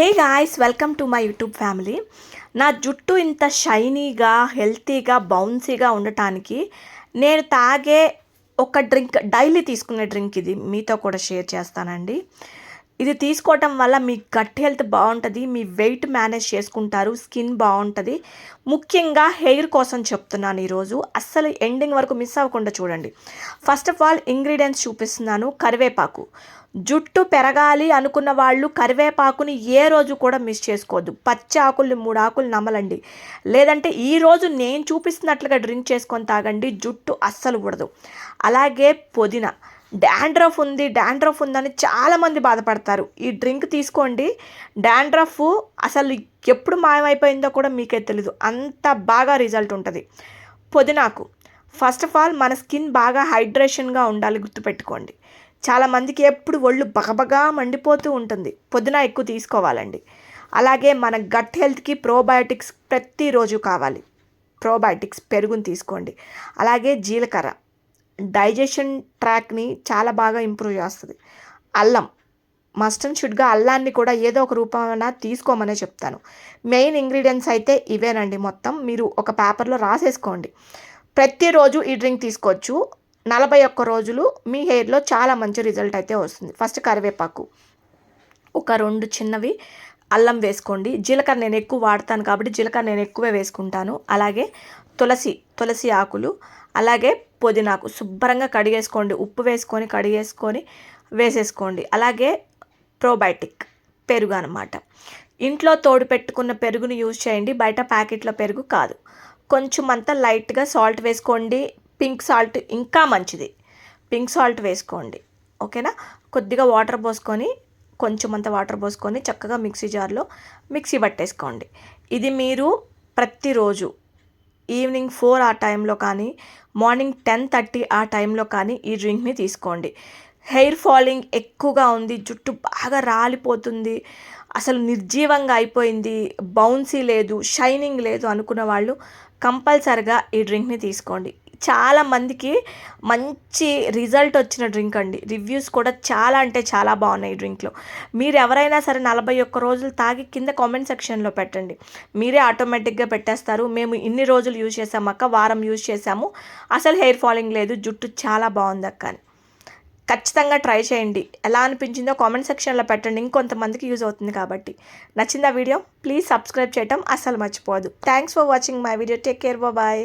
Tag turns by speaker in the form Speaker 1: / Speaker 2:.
Speaker 1: Hey guys welcome to my YouTube family నా జుట్టు ఇంత షైనీగా హెల్తీగా బౌన్సీగా ఉండటానికి నేను తాగే ఒక డ్రింక్ డైలీ తీసుకునే డ్రింక్ ఇది. మీతో కూడా షేర్ చేస్తానండి. ఇది తీసుకోవటం వల్ల మీ గట్ హెల్త్ బాగుంటుంది మీ వెయిట్ మేనేజ్ చేసుకుంటారు స్కిన్ బాగుంటుంది. ముఖ్యంగా హెయిర్ కోసం చెప్తున్నాను ఈరోజు. అస్సలు ఎండింగ్ వరకు మిస్ అవ్వకుండా చూడండి. ఫస్ట్ ఆఫ్ ఆల్ ఇంగ్రీడియంట్స్ చూపిస్తున్నాను. కరివేపాకు. జుట్టు పెరగాలి అనుకున్న వాళ్ళు కరివేపాకుని ఏ రోజు కూడా మిస్ చేసుకోవద్దు. పచ్చి ఆకుల్ని మూడు ఆకులు నమలండి. లేదంటే ఈ రోజు నేను చూపిస్తున్నట్లుగా డ్రింక్ చేసుకొని తాగండి జుట్టు అస్సలు ఉడదు అలాగే పుదీనా. డాండ్రఫ్ ఉంది డాండ్రఫ్ ఉందని చాలామంది బాధపడతారు. ఈ డ్రింక్ తీసుకోండి. డాండ్రఫ్ అసలు ఎప్పుడు మాయమైపోయిందో కూడా మీకే తెలీదు. అంత బాగా రిజల్ట్ ఉంటుంది. పుదీనాకు. ఫస్ట్ ఆఫ్ ఆల్ మన స్కిన్ బాగా హైడ్రేషన్గా ఉండాలి గుర్తుపెట్టుకోండి. చాలామందికి ఎప్పుడు ఒళ్ళు బగబగా మండిపోతూ ఉంటుంది. పుదీనా ఎక్కువ తీసుకోవాలండి. అలాగే మన గట్ హెల్త్కి ప్రోబయోటిక్స్ ప్రతిరోజు కావాలి. ప్రోబయోటిక్స్ పెరుగుని తీసుకోండి. అలాగే జీలకర్ర. డైజెషన్ ట్రాక్ని చాలా బాగా ఇంప్రూవ్ చేస్తుంది. అల్లం మస్ట్ అండ్ షుడ్గా అల్లాన్ని కూడా ఏదో ఒక రూపమైన తీసుకోమనే చెప్తాను. మెయిన్ ఇంగ్రీడియంట్స్ అయితే ఇవేనండి మొత్తం. మీరు ఒక పేపర్లో రాసేసుకోండి. ప్రతిరోజు ఈ డ్రింక్ తీసుకోవచ్చు. నలభై ఒక్క రోజులు మీ హెయిర్లో చాలా మంచి రిజల్ట్ అయితే వస్తుంది. ఫస్ట్ కరివేపాకు. ఒక రెండు చిన్నవి అల్లం వేసుకోండి. జీలకర్ర నేను ఎక్కువ వాడతాను కాబట్టి జీలకర్ర నేను ఎక్కువే వేసుకుంటాను. అలాగే తులసి తులసి ఆకులు అలాగే పుదీనాకు శుభ్రంగా కడిగేసుకోండి. ఉప్పు వేసుకొని కడిగేసుకొని వేసేసుకోండి. అలాగే ప్రోబయోటిక్ పెరుగు అనమాట ఇంట్లో తోడు పెట్టుకున్న పెరుగుని యూజ్ చేయండి. బయట ప్యాకెట్లో పెరుగు కాదు. కొంచెం అంతా లైట్గా సాల్ట్ వేసుకోండి. పింక్ సాల్ట్ ఇంకా మంచిది. పింక్ సాల్ట్ వేసుకోండి. ఓకేనా? కొద్దిగా వాటర్ పోసుకొని కొంచెం అంత వాటర్ పోసుకొని చక్కగా మిక్సీ జార్లో మిక్సీ పట్టేసుకోండి. ఇది మీరు ప్రతిరోజు ఈవినింగ్ ఫోర్ ఆ టైంలో కానీ మార్నింగ్ టెన్ థర్టీ ఆ టైంలో కానీ ఈ డ్రింక్ని తీసుకోండి. హెయిర్ ఫాలింగ్ ఎక్కువగా ఉంది జుట్టు బాగా రాలిపోతుంది అసలు నిర్జీవంగా అయిపోయింది బౌన్సీ లేదు షైనింగ్ లేదు అనుకున్న వాళ్ళు కంపల్సరిగా ఈ డ్రింక్ని తీసుకోండి. చాలా మందికి మంచి రిజల్ట్ వచ్చిన డ్రింక్ అండి. రివ్యూస్ కూడా చాలా అంటే చాలా బాగున్నాయి డ్రింక్లో. మీరు ఎవరైనా సరే నలభై ఒక్క రోజులు తాగి కింద కామెంట్ సెక్షన్లో పెట్టండి. మీరే ఆటోమేటిక్గా పెట్టేస్తారు. మేము ఇన్ని రోజులు యూజ్ చేసాము అక్క వారం యూజ్ చేసాము అసలు హెయిర్ ఫాలింగ్ లేదు. జుట్టు చాలా బాగుంది అక్క అని. ఖచ్చితంగా ట్రై చేయండి. ఎలా అనిపించిందో కామెంట్ సెక్షన్లో పెట్టండి. ఇంకొంతమందికి యూజ్ అవుతుంది కాబట్టి. నచ్చిందా వీడియో? ప్లీజ్ సబ్స్క్రైబ్ చేయటం అస్సలు మర్చిపోదు thanks for watching my video. Take care. Bye.